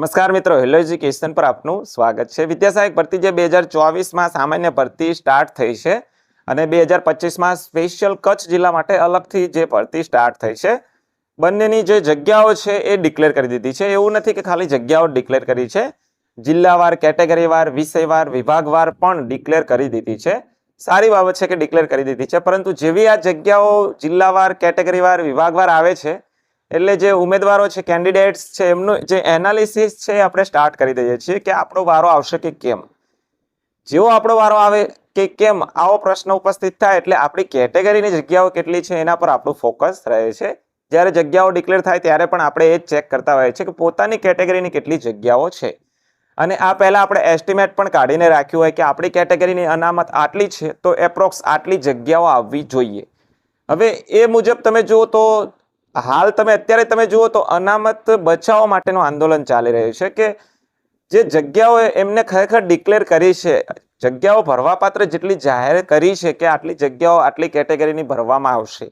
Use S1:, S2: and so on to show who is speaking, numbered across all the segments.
S1: નમસ્કાર મિત્રો hello education પર આપનું સ્વાગત છે. વિદ્યાસહાયક ભરતી જે બે હજાર ચોવીસમાં સામાન્ય ભરતી સ્ટાર્ટ થઈ છે અને બે હજાર પચીસમાં સ્પેશિયલ કચ્છ જિલ્લા માટે અલગથી જે ભરતી સ્ટાર્ટ થઈ છે, બંનેની જે જગ્યાઓ છે એ ડિક્લેર કરી દીધી છે. એવું નથી કે ખાલી જગ્યાઓ ડિક્લેર કરી છે, જિલ્લાવાર કેટેગરીવાર વિષયવાર, વિભાગવાર પણ ડિક્લેર કરી દીધી છે. સારી બાબત છે કે ડિક્લેર કરી દીધી છે, પરંતુ જેવી આ જગ્યાઓ જિલ્લાવાર કેટેગરીવાર વિભાગવાર આવે છે એટલે જે ઉમેદવારો છે કેન્ડિડેટ્સ છે, એમનું જે એનાલિસિસ છે આપણે સ્ટાર્ટ કરી દઈએ છીએ કે આપણો વારો આવશે કે કેમ. જેવો આપણો વારો આવે કે કેમ, આવો પ્રશ્ન ઉપસ્થિત થાય એટલે આપણી કેટેગરીની જગ્યાઓ કેટલી છે, એના પર આપણું ફોકસ રહે છે. જ્યારે જગ્યાઓ ડિક્લેર થાય ત્યારે પણ આપણે એ ચેક કરતા હોઈએ છીએ કે પોતાની કેટેગરીની કેટલી જગ્યાઓ છે. અને આ પહેલાં આપણે એસ્ટિમેટ પણ કાઢીને રાખ્યું હોય કે આપણી કેટેગરીની અનામત આટલી છે, તો એપ્રોક્સ આટલી જગ્યાઓ આવવી જોઈએ. હવે એ મુજબ તમે જુઓ તો હાલ તમે અત્યારે તમે જુઓ તો અનામત બચાવવા માટેનું આંદોલન ચાલી રહ્યું છે કે જે જગ્યાઓ એમને ખરેખર ડિક્લેર કરી છે, જગ્યાઓ ભરવાપાત્ર જેટલી જાહેર કરી છે કે આટલી જગ્યાઓ આટલી કેટેગરીની ભરવામાં આવશે.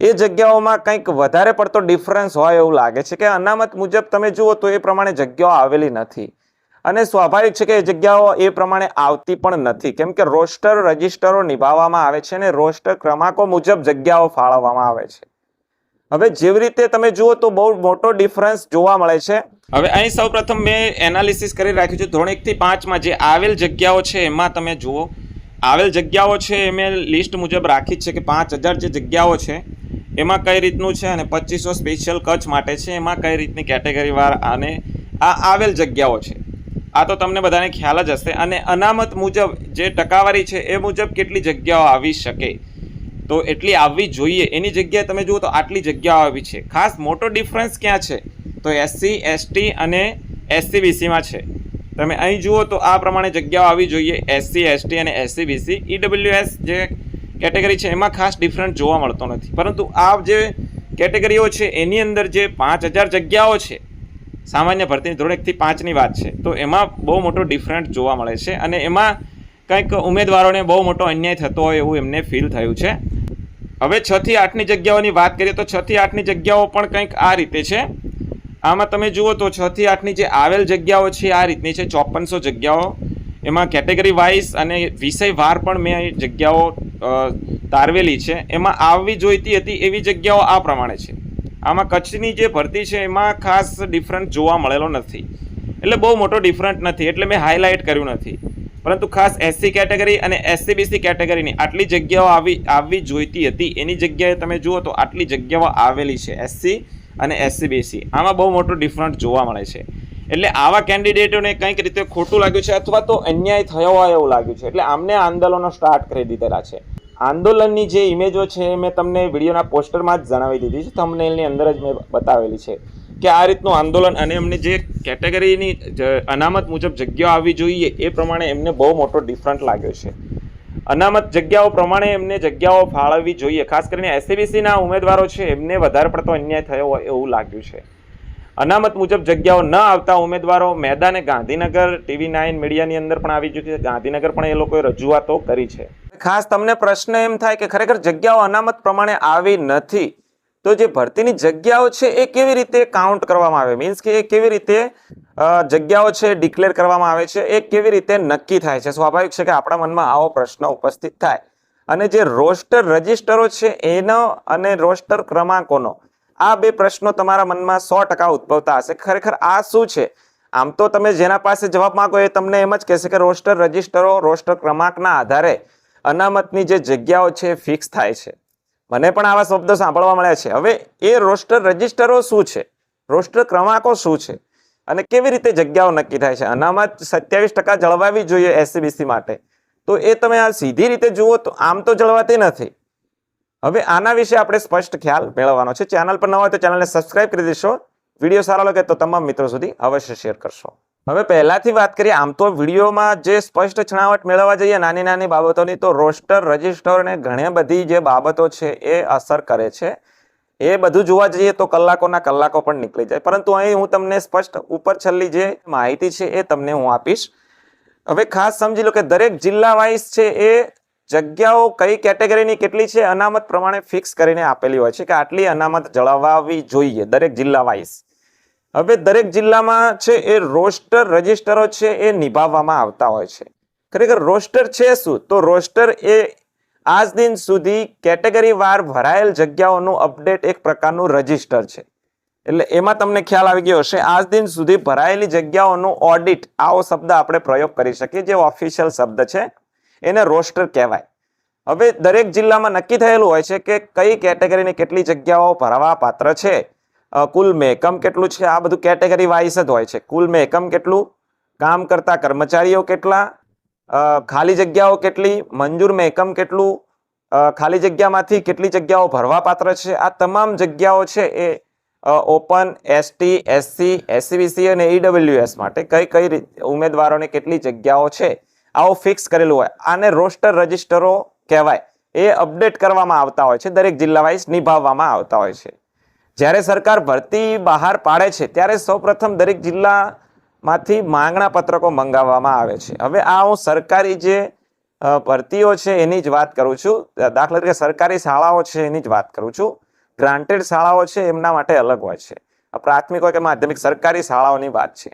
S1: એ જગ્યાઓમાં કંઈક વધારે પડતો ડિફરન્સ હોય એવું લાગે છે કે અનામત મુજબ તમે જુઓ તો એ પ્રમાણે જગ્યાઓ આવેલી નથી. અને સ્વાભાવિક છે કે એ જગ્યાઓ એ પ્રમાણે આવતી પણ નથી. કેમ કે રોસ્ટર રજિસ્ટરો નિભાવવામાં આવે છે અને રોસ્ટર ક્રમાંકો મુજબ જગ્યાઓ ફાળવવામાં આવે છે. હવે જેવી રીતે તમે જુઓ તો બહુ મોટો ડિફરન્સ જોવા મળે છે. હવે અહીં સૌપ્રથમ મેં એનાલિસિસ કરી રાખ્યું છે. ધોરણ એકથી પાંચમાં જે આવેલ જગ્યાઓ છે, એમાં તમે જુઓ. આવેલ જગ્યાઓ છે, એ મેં લિસ્ટ મુજબ રાખી જ છે કે પાંચ હજાર જે જગ્યાઓ છે, એમાં કઈ રીતનું છે અને પચીસો સ્પેશિયલ કચ્છ માટે છે, એમાં કઈ રીતની કેટેગરીવાર અને આ આવેલ જગ્યાઓ છે. આ તો તમને બધાને ખ્યાલ જ હશે. અને અનામત મુજબ જે ટકાવારી છે, એ મુજબ કેટલી જગ્યાઓ આવી શકે. તો એટલી આવવી જોઈએ. એની જગ્યાએ તમે જુઓ તો આટલી જગ્યાઓ આવી છે. ખાસ મોટો ડિફરન્સ ક્યાં છે? તો એસસી એસટી અને એસસી બીસીમાં છે. તમે અહીં જુઓ તો આ પ્રમાણે જગ્યાઓ આવી જોઈએ. એસસી એસટી અને એસસી બીસી ઈડબ્લ્યુએસ જે કેટેગરી છે એમાં ખાસ ડિફરન્ટ જોવા મળતો નથી. પરંતુ આ જે કેટેગરીઓ છે એની અંદર જે પાંચ હજાર જગ્યાઓ છે, સામાન્ય ભરતીની ધોરણ એકથી પાંચની વાત છે, તો એમાં બહુ મોટો ડિફરન્ટ જોવા મળે છે અને એમાં કંઈક ઉમેદવારોને બહુ મોટો અન્યાય થતો હોય એવું એમને ફીલ થયું છે. હવે છ થી આઠની જગ્યાઓની વાત કરીએ તો છ થી આઠની જગ્યાઓ પણ કંઈક આ રીતે છે. આમાં તમે જુઓ તો છ થી આઠની જે આવેલ જગ્યાઓ છે, આ રીતની છે, ચોપનસો જગ્યાઓ. એમાં કેટેગરી વાઇઝ અને વિષય વાર પણ મેં જગ્યાઓ તારવેલી છે. એમાં આવવી જોઈતી હતી એવી જગ્યાઓ આ પ્રમાણે છે. આમાં કચ્છની જે ભરતી છે એમાં ખાસ ડિફરન્ટ જોવા મળેલો નથી. એટલે બહુ મોટો ડિફરન્ટ નથી. એટલે મેં હાઇલાઇટ કર્યું નથી. પરંતુ ખાસ એસસી કેટેગરી અને એસસી બીસી કેટેગરીની આટલી જગ્યાઓ આવી આવવી જોઈતી હતી. એની જગ્યાએ તમે જુઓ તો આટલી જગ્યાઓ આવેલી છે એસસી અને એસસી બીસી આમાં બહુ મોટો ડિફરન્ટ જોવા મળે છે. એટલે આવા કેન્ડિડેટોને કંઈક રીતે ખોટું લાગ્યું છે અથવા તો અન્યાય થયો હોય એવું લાગ્યું છે. એટલે આમને આંદોલનો સ્ટાર્ટ કરી દીધેલા છે. આંદોલનની જે ઇમેજો છે મેં તમને વિડીયોના પોસ્ટરમાં જ જણાવી દીધી છે. થંબનેલની અંદર જ મેં બતાવેલી છે. કે આ રીતનું આંદોલન અને એમને જે કેટેગરીની અનામત મુજબ જગ્યાઓ આવવી જોઈએ એ પ્રમાણે એમને બહુ મોટો ડિફરન્ટ લાગ્યો છે. અનામત જગ્યાઓ પ્રમાણે એમને જગ્યાઓ ફાળવવી જોઈએ. ખાસ કરીને એસસીબીસીના ઉમેદવારો છે, એમને વધારે પડતો અન્યાય થયો હોય એવું લાગ્યું છે. અનામત મુજબ જગ્યાઓ ન આવતા ઉમેદવારો મેદાને ગાંધીનગર, ટીવી નાઇન મીડિયાની અંદર પણ આવી ચૂકી છે. ગાંધીનગર પણ એ લોકોએ રજૂઆતો કરી છે. ખાસ તમને પ્રશ્ન એમ થાય કે ખરેખર જગ્યાઓ અનામત પ્રમાણે આવી નથી. તો જે ભરતીની જગ્યાઓ છે એ કેવી રીતે કાઉન્ટ કરવામાં આવે? મીન્સ કે એ કેવી રીતે જગ્યાઓ છે ડિક્લેર કરવામાં આવે છે, એ કેવી રીતે નક્કી થાય છે? સ્વાભાવિક છે કે આપણા મનમાં આવો પ્રશ્ન ઉપસ્થિત થાય. અને જે રોસ્ટર રજિસ્ટરો છે એનો અને રોસ્ટર ક્રમાંકોનો, આ બે પ્રશ્નો તમારા મનમાં સો ટકા ઉદ્ભવતા હશે. ખરેખર આ શું છે? આમ તો તમે જેના પાસે જવાબ માંગો એ તમને એમ જ કહેશે કે રોસ્ટર રજિસ્ટરો રોસ્ટર ક્રમાંકના આધારે અનામતની જે જગ્યાઓ છે ફિક્સ થાય છે. મને પણ આવા શબ્દો સાંભળવા મળ્યા છે. હવે એ રોસ્ટર રજિસ્ટરો શું છે? રોસ્ટર ક્રમાંકો શું છે? અને કેવી રીતે જગ્યાઓ નક્કી થાય છે? આનામાં સત્યાવીસ ટકા જળવાવી જોઈએ એસસીબીસી માટે. તો એ તમે આ સીધી રીતે જુઓ તો આમ તો જળવાતી નથી. હવે આના વિશે આપણે સ્પષ્ટ ખ્યાલ મેળવવાનો છે. ચેનલ પર ન હોય તો ચેનલને સબસ્ક્રાઇબ કરી દેશો. વીડિયો સારો લાગે તો તમામ મિત્રો સુધી અવશ્ય શેર કરશો. હવે પહેલાથી વાત કરીએ, આમ તો વિડીયોમાં જે સ્પષ્ટ છણાવટ મેળવવા જઈએ, નાની નાની બાબતોની, તો રોસ્ટર, રજિસ્ટર અને ઘણી બધી જે બાબતો છે એ અસર કરે છે. એ બધું જોવા જઈએ તો કલાકોના કલાકો પણ નીકળી જાય. પરંતુ અહીં હું તમને સ્પષ્ટ ઉપર છેલ્લી જે માહિતી છે એ તમને હું આપીશ. હવે ખાસ સમજી લો કે દરેક જિલ્લા વાઇઝ છે એ જગ્યાઓ કઈ કેટેગરીની કેટલી છે, અનામત પ્રમાણે ફિક્સ કરીને આપેલી હોય છે કે આટલી અનામત જળવાવી જોઈએ દરેક જિલ્લા વાઇઝ. હવે દરેક જિલ્લામાં છે એ રોસ્ટર રજિસ્ટરો છે એ નિભાવવામાં આવતા હોય છે. ખરેખર રોસ્ટર છે શું? તો રોસ્ટર એ આજ દિન સુધી કેટેગરી વાર ભરાયેલ જગ્યાઓનું અપડેટ એક પ્રકારનું રજિસ્ટર છે. એટલે એમાં તમને ખ્યાલ આવી ગયો હશે, આજ દિન સુધી ભરાયેલી જગ્યાઓનું ઓડિટ આવો શબ્દ આપણે પ્રયોગ કરી શકીએ, જે ઓફિશિયલ શબ્દ છે, એને રોસ્ટર કહેવાય. હવે દરેક જિલ્લામાં નક્કી થયેલું હોય છે કે કઈ કેટેગરીની કેટલી જગ્યાઓ ભરવા પાત્ર છે. કુલ એકમ કેટલું છે? આ બધું કેટેગરી વાઇઝ જ હોય છે. કુલ મહેકમ કેટલું? કામ કરતા કર્મચારીઓ કેટલા? ખાલી જગ્યાઓ કેટલી? મંજૂર મહેકમ કેટલું? ખાલી જગ્યામાંથી કેટલી જગ્યાઓ ભરવાપાત્ર છે? આ તમામ જગ્યાઓ છે એ open ST SC SC BC અને ઈડબ્લ્યુએસ માટે કઈ કઈ ઉમેદવારોને કેટલી જગ્યાઓ છે, આવો ફિક્સ કરેલું હોય. આને રોસ્ટર રજિસ્ટરો કહેવાય. એ અપડેટ કરવામાં આવતા હોય છે. દરેક જિલ્લા વાઇઝ નિભાવવામાં આવતા હોય છે. જ્યારે સરકાર ભરતી બહાર પાડે છે, ત્યારે સૌપ્રથમ દરેક જિલ્લામાંથી માંગણા પત્રકો મંગાવવામાં આવે છે. હવે આ હું સરકારી જે ભરતીઓ છે, એની જ વાત કરું છું. દાખલા તરીકે સરકારી શાળાઓ છે, એની જ વાત કરું છું. ગ્રાન્ટેડ શાળાઓ છે, એમના માટે અલગ હોય છે. પ્રાથમિક હોય કે માધ્યમિક, સરકારી શાળાઓની વાત છે.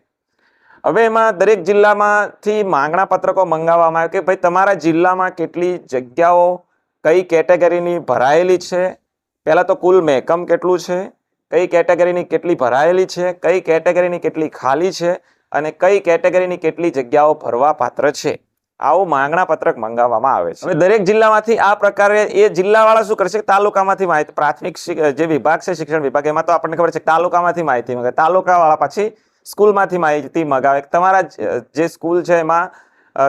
S1: હવે એમાં દરેક જિલ્લામાંથી માંગણા પત્રકો મંગાવવામાં આવે કે ભાઈ તમારા જિલ્લામાં કેટલી જગ્યાઓ, કઈ કેટેગરીની ભરાયેલી છે? પહેલાં તો કુલ મહેકમ કેટલું છે? કઈ કેટેગરીની કેટલી ભરાયેલી છે? કઈ કેટેગરીની કેટલી ખાલી છે? અને કઈ કેટેગરીની કેટલી જગ્યાઓ ભરવા પાત્ર છે? આવું માંગણા પત્રક મંગાવવામાં આવે છે. હવે દરેક જિલ્લામાંથી આ પ્રકારે એ જિલ્લાવાળા શું કરશે? તાલુકામાંથી માહિતી, પ્રાથમિક જે વિભાગ છે, શિક્ષણ વિભાગ, એમાં તો આપણને ખબર છે તાલુકામાંથી માહિતી મગાવે. તાલુકાવાળા પછી સ્કૂલમાંથી માહિતી મંગાવે. તમારા જ- સ્કૂલ છે, એમાં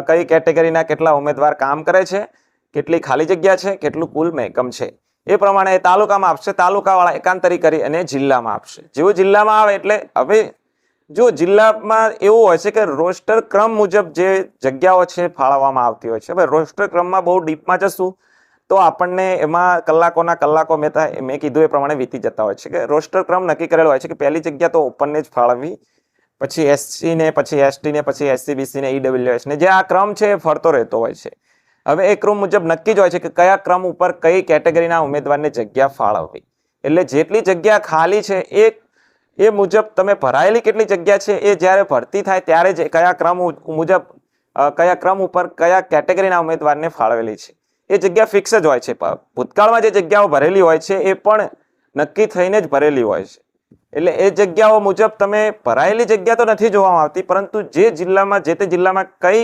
S1: કઈ કેટેગરીના કેટલા ઉમેદવાર કામ કરે છે? કેટલી ખાલી જગ્યા છે? કેટલું કુલ મહેકમ છે? એ પ્રમાણે તાલુકામાં આપશે, તાલુકાવાળા એકાંતરી કરી અને જિલ્લામાં આપશે. જેવું જિલ્લામાં આવે એટલે હવે જો જિલ્લામાં એવું હોય છે કે રોસ્ટર ક્રમ મુજબ જે જગ્યાઓ છે ફાળવવામાં આવતી હોય છે. હવે રોસ્ટર ક્રમમાં બહુ ડીપમાં જશું તો આપણને એમાં કલાકોના કલાકો મેં તા- મેં કીધું એ પ્રમાણે વીતી જતા હોય છે કે રોસ્ટર ક્રમ નક્કી કરેલો હોય છે કે પહેલી જગ્યા તો ઓપનને જ ફાળવવી, પછી એસસી ને પછી એસટી ને પછી એસસીબીસી ને ઈડબ્લ્યુએસ ને જે આ ક્રમ છે એ ફરતો રહેતો હોય છે. હવે એ ક્રમ મુજબ નક્કી જ હોય છે કે કયા ક્રમ ઉપર કઈ કેટેગરીના ઉમેદવારને જગ્યા ફાળવવી. એટલે જેટલી જગ્યા ખાલી છે એ એ મુજબ તમે ભરાયેલી કેટલી જગ્યા છે એ જ્યારે ભરતી થાય ત્યારે જ કયા ક્રમ મુજબ કયા ક્રમ ઉપર કયા કેટેગરીના ઉમેદવારને ફાળવેલી છે. એ જગ્યા ફિક્સ જ હોય છે. ભૂતકાળમાં જે જગ્યાઓ ભરેલી હોય છે એ પણ નક્કી થઈને જ ભરેલી હોય છે. એટલે એ જગ્યાઓ મુજબ તમે ભરાયેલી જગ્યા તો નથી જોવામાં આવતી, પરંતુ જે જિલ્લામાં, જે તે જિલ્લામાં કઈ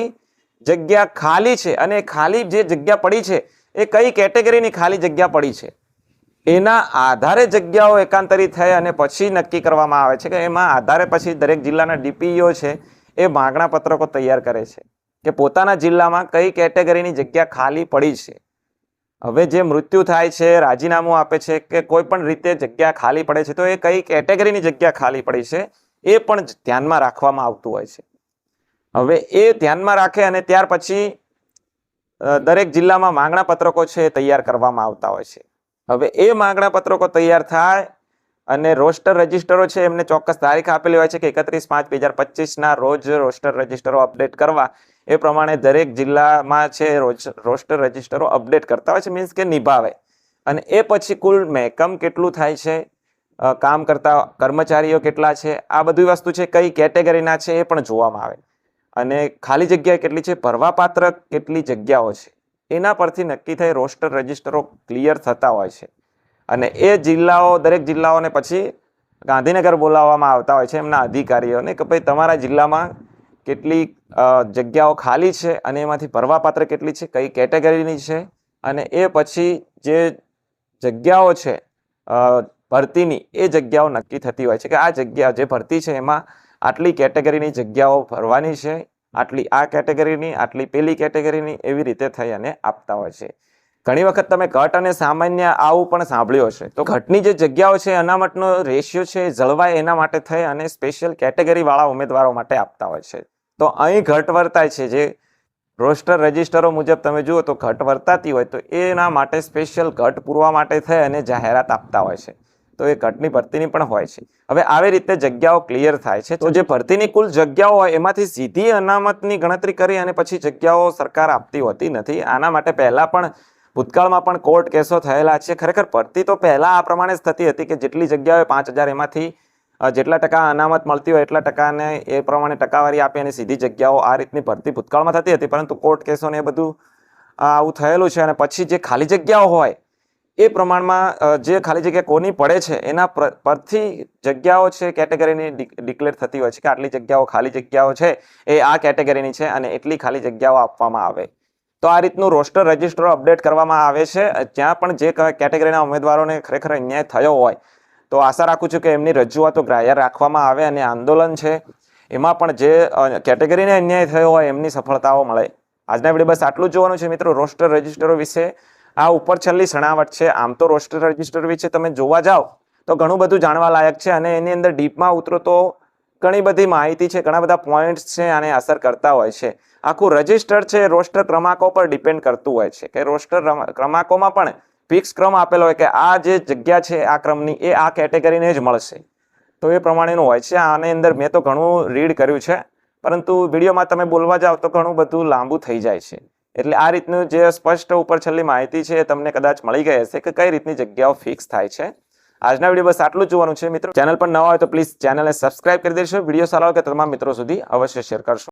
S1: જગ્યા ખાલી છે અને ખાલી જે જગ્યા પડી છે, એ કઈ કેટેગરીની ખાલી જગ્યા પડી છે? એના આધારે જગ્યાઓ એકાંતરિત થઈ અને પછી નક્કી કરવામાં આવે છે કે એમાં આધારે પછી દરેક જિલ્લાના ડીપીઓ છે, એ માગણા પત્રકો તૈયાર કરે છે કે પોતાના જિલ્લામાં કઈ કેટેગરીની જગ્યા ખાલી પડી છે. હવે જે મૃત્યુ થાય છે, રાજીનામું આપે છે કે કોઈ પણ રીતે જગ્યા ખાલી પડે છે, તો એ કઈ કેટેગરીની જગ્યા ખાલી પડી છે, એ પણ ધ્યાનમાં રાખવામાં આવતું હોય છે. હવે એ ધ્યાનમાં રાખે અને ત્યાર પછી દરેક જિલ્લામાં માંગણા પત્રકો છે તૈયાર કરવામાં આવતા હોય છે. હવે એ માંગણા પત્રકો તૈયાર થાય અને રોસ્ટર રજિસ્ટરો છે, એમને ચોક્કસ તારીખ આપેલી હોય છે કે એકત્રીસ પાંચ બે હજાર પચીસના રોજ રોસ્ટર રજિસ્ટરો અપડેટ કરવા. એ પ્રમાણે દરેક જિલ્લામાં છે રોજ- રોસ્ટર રજિસ્ટરો અપડેટ કરતા હોય છે, મીન્સ કે નિભાવે. અને એ પછી કુલ મહેકમ કેટલું થાય છે? કામ કરતા કર્મચારીઓ કેટલા છે? આ બધી વસ્તુ છે, કઈ કેટેગરીના છે એ પણ જોવામાં આવે. અને ખાલી જગ્યા કેટલી છે? ભરવાપાત્ર કેટલી જગ્યાઓ છે? એના પરથી નક્કી થઈ રોસ્ટર રજિસ્ટરો ક્લિયર થતા હોય છે. અને એ જિલ્લાઓ, દરેક જિલ્લાઓને પછી ગાંધીનગર બોલાવવામાં આવતા હોય છે એમના અધિકારીઓને કે ભાઈ તમારા જિલ્લામાં કેટલી જગ્યાઓ ખાલી છે અને એમાંથી ભરવાપાત્ર કેટલી છે, કઈ કેટેગરીની છે? અને એ પછી જે જગ્યાઓ છે ભરતીની, એ જગ્યાઓ નક્કી થતી હોય છે કે આ જગ્યા જે ભરતી છે એમાં આટલી કેટેગરીની જગ્યાઓ ભરવાની છે, આટલી આ કેટેગરીની, આટલી પેલી કેટેગરીની એવી રીતે થઈ અને આપતા હોય છે. ઘણી વખત તમે ઘટ અને સામાન્ય આવું પણ સાંભળ્યું હશે. તો ઘટની જે જગ્યાઓ છે, અનામતનો રેશિયો છે જળવાય એના માટે થઈ અને સ્પેશિયલ કેટેગરીવાળા ઉમેદવારો માટે આપતા હોય છે. તો અહીં ઘટ વર્તાય છે, જે રોસ્ટર રજિસ્ટરો મુજબ તમે જુઓ તો ઘટ વર્તાતી હોય તો એના માટે સ્પેશિયલ ઘટ પૂરવા માટે થઈ અને જાહેરાત આપતા હોય છે. તો એ ઘટની ભરતીની પણ હોય છે. હવે આવી રીતે જગ્યાઓ ક્લિયર થાય છે. તો જે ભરતીની કુલ જગ્યાઓ હોય, એમાંથી સીધી અનામતની ગણતરી કરી અને પછી જગ્યાઓ સરકાર આપતી હોતી નથી. આના માટે પહેલા પણ ભૂતકાળમાં પણ કોર્ટ કેસો થયેલા છે. ખરેખર ભરતી તો પહેલા આ પ્રમાણે જ થતી હતી કે જેટલી જગ્યાઓ પાંચ હજાર એમાંથી જેટલા ટકા અનામત મળતી હોય એટલા ટકાને એ પ્રમાણે ટકાવારી આપી અને સીધી જગ્યાઓ આ રીતની ભરતી ભૂતકાળમાં થતી હતી. પરંતુ કોર્ટ કેસોને એ બધું આવું થયેલું છે અને પછી જે ખાલી જગ્યાઓ હોય એ પ્રમાણમાં જે ખાલી જગ્યા કોની પડે છે, એના પર- પરથી જગ્યાઓ છે, કેટેગરીની ડિક્લેર થતી હોય છે કે આટલી જગ્યાઓ ખાલી જગ્યાઓ છે, એ આ કેટેગરીની છે અને એટલી ખાલી જગ્યાઓ આપવામાં આવે. તો આ રીતનું રોસ્ટર રજિસ્ટર અપડેટ કરવામાં આવે છે. જ્યાં પણ જે કેટેગરીના ઉમેદવારોને ખરેખર અન્યાય થયો હોય, તો આશા રાખું છું કે એમની રજૂઆતો ગ્રાહ્ય રાખવામાં આવે અને આંદોલન છે. એમાં પણ જે કેટેગરીને અન્યાય થયો હોય, એમની સફળતાઓ મળે. આજના વીડિયો બસ આટલું જ જોવાનું છે મિત્રો રોસ્ટર રજિસ્ટરો વિશે. આ ઉપર છેલ્લી સણાવટ છે. આમ તો રોસ્ટર રજિસ્ટર વિશે તમે જોવા જાઓ તો ઘણું બધું જાણવા લાયક છે અને એની અંદર ડીપમાં ઉતરો તો ઘણી બધી માહિતી છે, ઘણા બધા પોઈન્ટ્સ છે આને અસર કરતા હોય છે. આખું રજિસ્ટર છે રોસ્ટર ક્રમાંકો પર ડિપેન્ડ કરતું હોય છે કે રોસ્ટર ક્રમાંકોમાં પણ ફિક્સ ક્રમ આપેલો હોય કે આ જે જગ્યા છે આ ક્રમની એ આ કેટેગરીને જ મળશે. તો એ પ્રમાણેનું હોય છે. આની અંદર મેં તો ઘણું રીડ કર્યું છે. પરંતુ વિડીયોમાં તમે બોલવા જાઓ તો ઘણું બધું લાંબુ થઈ જાય છે. એટલે આ રીતનું જે સ્પષ્ટ ઉપર છેલ્લી માહિતી છે તમને કદાચ મળી ગઈ હશે કે કઈ રીતની જગ્યાઓ ફિક્સ થાય છે. આજના વીડિયો બસ આટલું જોવાનું છે. મિત્રો ચેનલ પર નવા હોય તો પ્લીઝ ચેનલને સબસ્ક્રાઇબ કરી દેશો વીડિયો સારો કે તમામ મિત્રો સુધી અવશ્ય શેર કરશો.